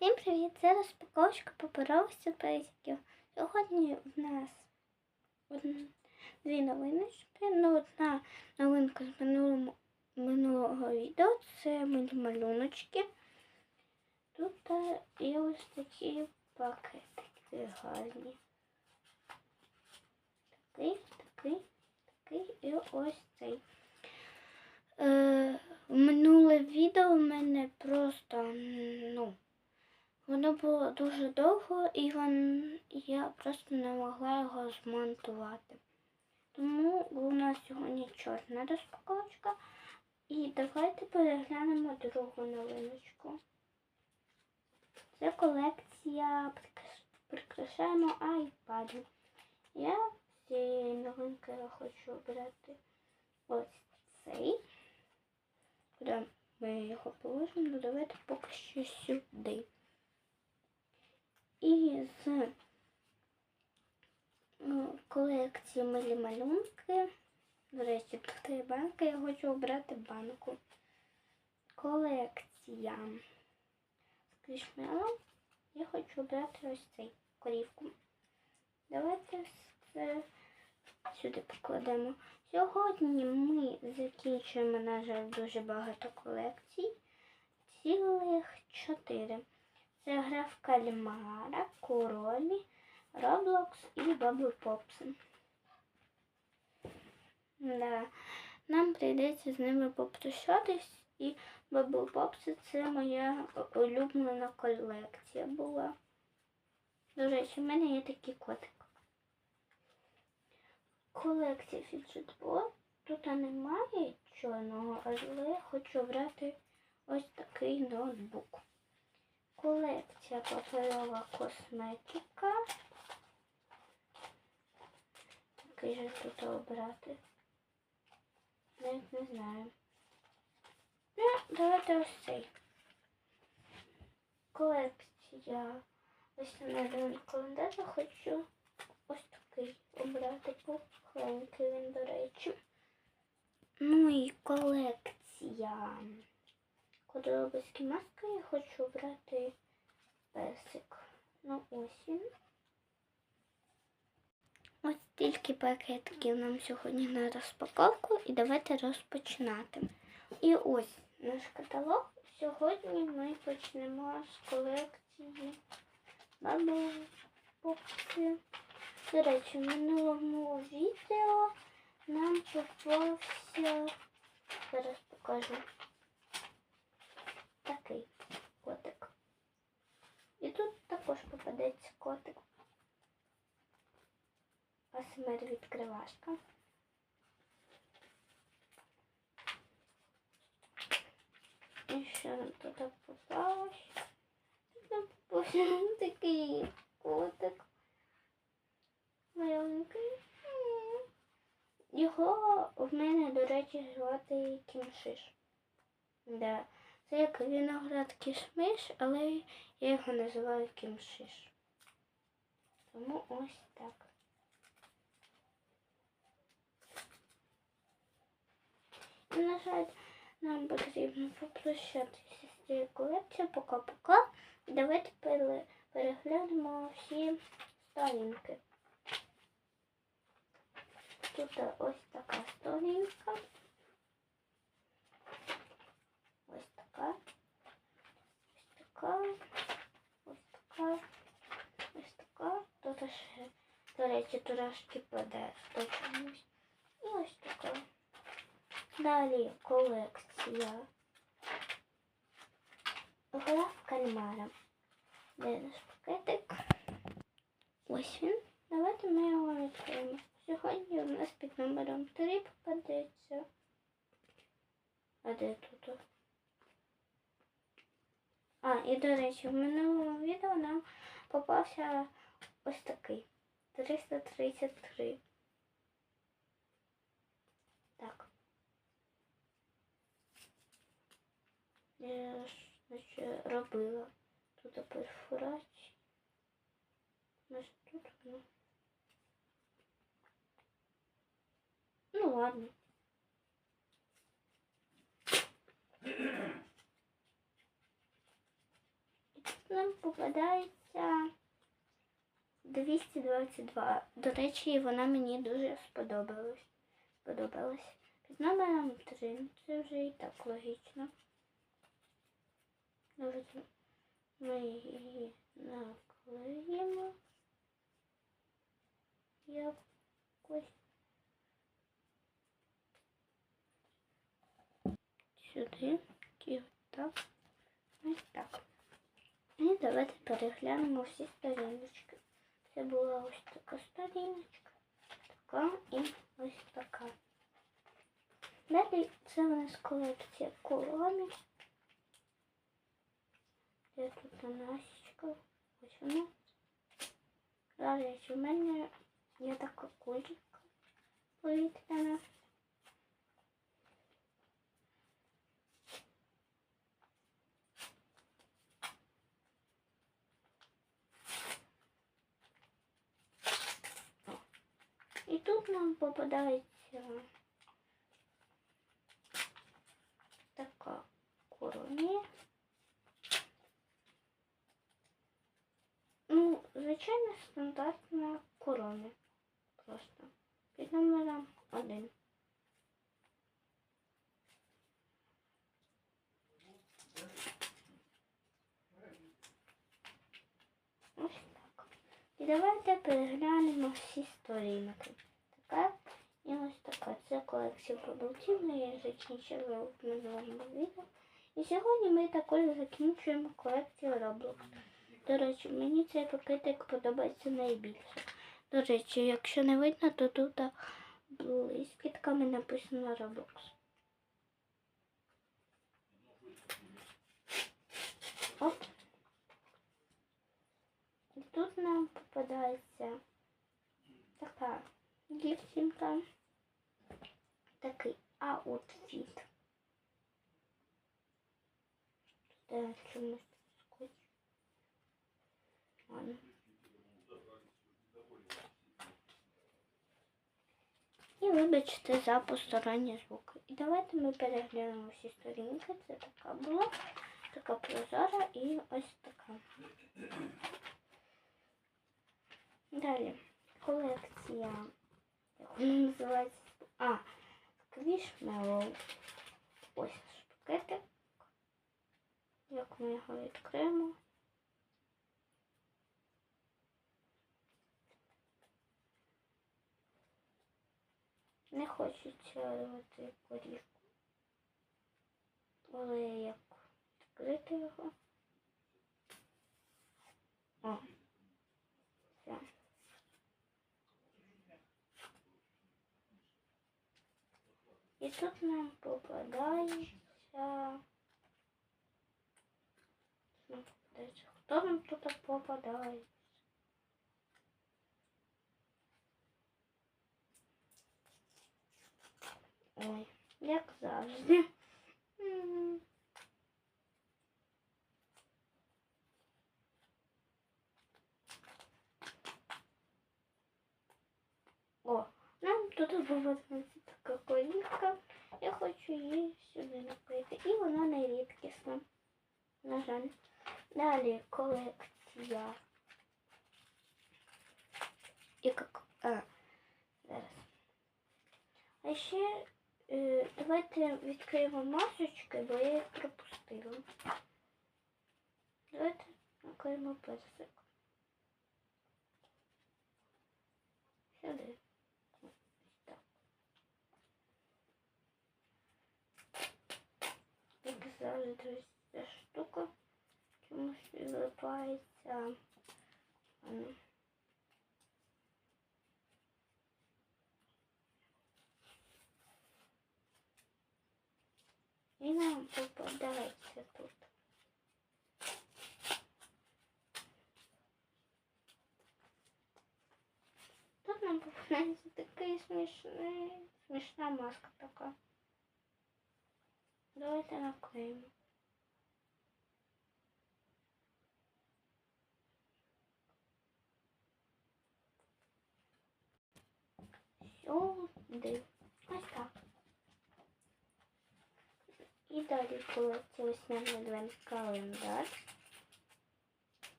Всім привіт! Це розпаковочка паперових сюрпризиків. Сьогодні в нас дві новиночки. Ну, одна новинка з минулого, минулого відео це малюночки. Тут е, є ось такі пакетики гарні. Такий, такий, такий і ось цей. Е, минуле відео в мене просто, ну, воно було дуже довго і вон, я просто не могла його змонтувати. Тому у нас сьогодні чорна розпаковочка. І давайте переглянемо другу новиночку. Це колекція прикрашаємо айпадів. Я цієї новинки хочу обрати ось цей. Куди ми його положимо? Ну, давайте поки що сюди. І з ну, колекції милі малюнки. До речі, тут три банки. Я хочу обрати банку. Колекція скрішмело. Я хочу обрати ось цей корівку. Давайте все сюди покладемо. Сьогодні ми закінчуємо, на жаль, дуже багато колекцій. Цілих чотири. Це гра в кальмара, королі, Роблокс і Bubble Pops. Да. Нам прийдеться з ними попрощатись, і Bubble Pops це моя улюблена колекція була. До речі, в мене є такий котик. Колекція фіджетбол. Тут немає чорного, але хочу брати ось такий ноутбук. Колекція паперова косметика. Який же тут обрати? Навіть не знаю. Ну, давайте ось цей. Колекція. Ось на календаря хочу ось такий обрати пухленький він, до речі. Ну і колекція. Кодолобовські маски я хочу обрати персик. Ну ось він. Ось тільки пакетиків нам сьогодні на розпаковку і давайте розпочинати. І ось наш каталог. Сьогодні ми почнемо з колекції Bubble До речі, в минулому відео нам попався, зараз покажу, такий котик. І тут також попадеться котик. АСМР відкривашка. І що нам тут попалось? Нам попався такий котик. Маленький. Його в мене, до речі, звати Кімшиш. Да. Це як виноград кішмиш, але я його називаю Кімшиш. Тому ось так. І, на жаль, нам потрібно попрощатися з цією колекцією. Пока-пока. Давайте пере- переглянемо всі сторінки. Тут ось така сторінка. Ось така. Ось така. Ось така. Ось така. Тут ще, до речі, трошки в чомусь. І ось така. Далі колекція. Гра в кальмара. Де наш пакетик? Ось він. Давайте ми його відкриємо. Сьогодні у нас під номером 3 попадеться. А де тут? А, і до речі, в минулому відео нам попався ось такий. 333. Так. Я ж, значить, робила тут перфорації. Значить, тут воно. Ну ладно. нам попадається 222. До речі, вона мені дуже сподобалась. Сподобалась. Під номером 3. Це вже і так логічно. Ми її наклеїмо. Якось сюди. І так. Ось так. І давайте переглянемо всі сторіночки. Це була ось така сторіночка, така і ось така. Далі це у нас колекція колонок. Де тут Анасічка? Ось вона. Далі у мене є така кулька повітряна. І тут нам попадається така коронія. Ну, звичайно, стандартна корона. Просто під номером один. Ось так. І давайте переглянемо Всі сторінки. Така і ось така. Це колекція продуктів, я її закінчила в минулому відео. І сьогодні ми також закінчуємо колекцію Roblox. До речі, мені цей пакетик подобається найбільше. До речі, якщо не видно, то тут блискітками написано Roblox. Оп. І тут нам попадається така дівчинка, такий аутфіт. Тут чомусь скотч. Ладно. І вибачте за посторонні звуки. І давайте ми переглянемо всі сторінки. Це така була, така прозора і ось така. Далі Колекція. Як вона називається? А, Сквішмелоу. Ось наш пакетик. Як ми його відкриємо? Не хочеться рвати корівку. Але як відкрити його? О, все. І тут нам попадається. Ну, дивіться, Хто нам тут попадається? Ой, як завжди. М. О, нам тут попадається така колінка. Я хочу її сюди наклеїти. І вона не рідкісна. На жаль. Далі колекція. І як. А, зараз. А ще е, давайте відкриємо масочки, бо я їх пропустила. Давайте наклеїмо персик. Сюди. Так. Як завжди ця штука чомусь відлипається. І нам попадається тут. Тут нам попадається такий смішний, смішна маска така. Давайте наклеїмо. Сюди. І далі колекція ось ми ведемо.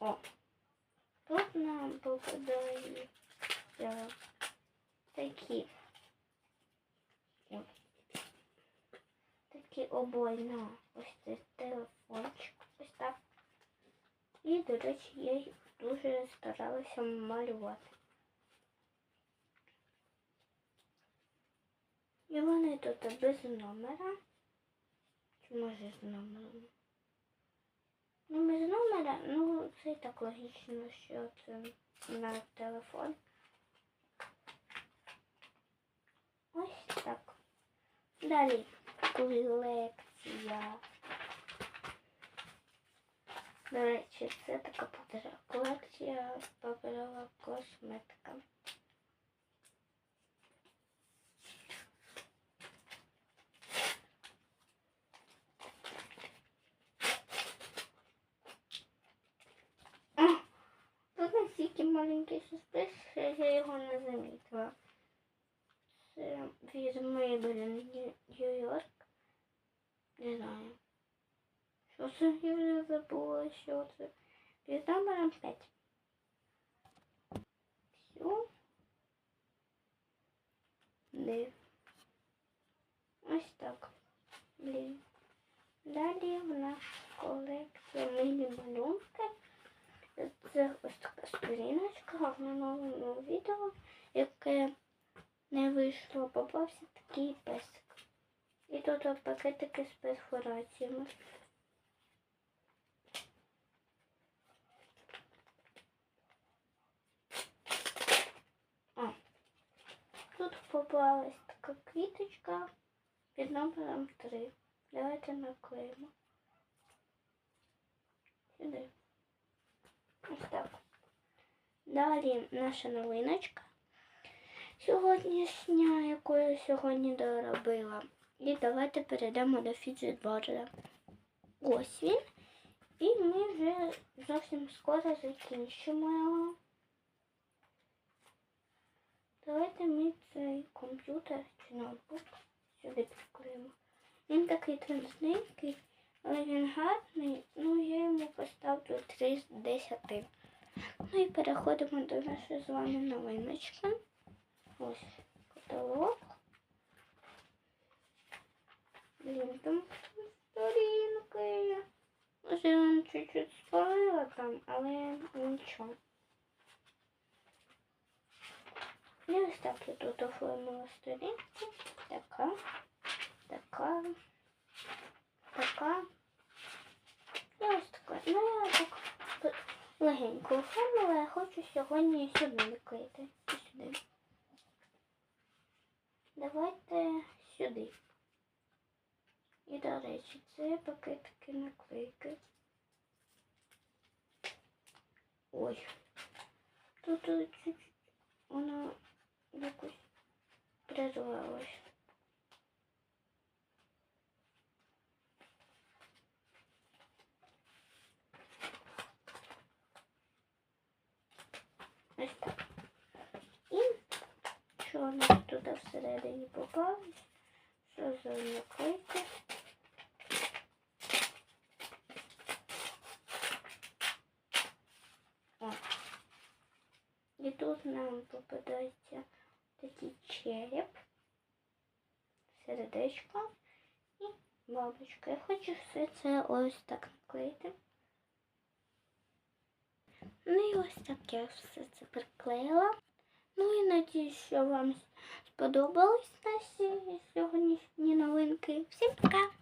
О! Тут нам попадають э, такие, О. такі обої на ось телефончик поставь. И, короче, я їх дуже старалася малювати. І вони тут без номера. Чи може з номером? Ну, без номера, ну, це і так логічно, що це на телефон. Ось так. Далі колекція. До речі, це така колекція паперова косметика. А, Тут настільки маленький суспис, що я його не замітила. Це від Maybelline Нью-Йорк. Не знаю. Що це я вже забула, що це. Під номером 5. Все. Не. Ось так. Блін. Далі в нас колекція міні-малюнки. Це ось така в минулому відео, яке не вийшло, попався такий песик. І тут пакетики з перфораціями. Тут попалась така квіточка під номером 3. Давайте наклеїмо. Сюди. Ось так. Далі наша новиночка. Сьогоднішня, яку я сьогодні доробила. І давайте перейдемо до фіджетборда. Ось він. І ми вже зовсім скоро закінчимо його. Давайте ми цей комп'ютер чи ноутбук сюди підклеїмо. Він такий тоненький, але він гарний, ну я йому поставлю 3 з 10. Ну і переходимо до нашої з вами новиночки. Ось каталог. Блін, там сторінки. Може, я вам чуть-чуть спалила там, але нічого. Я ось так я тут оформила сторінку. Така, така, така. І ось така. Ну, я так легенько оформила, я хочу сьогодні сюди наклеїти. Сюди. Давайте сюди. І, до речі, це пакетики наклейки. Ой. Тут чуть воно якось прервалось. Ось так. І що у нас тут всередині попалось? Що за наклейки? О. І тут нам попадається такий череп, сердечко і бабочка. Я хочу все це ось так наклеїти. Ну і ось так я все це приклеїла. Ну і надіюсь, що вам сподобались наші сьогоднішні новинки. Всім пока!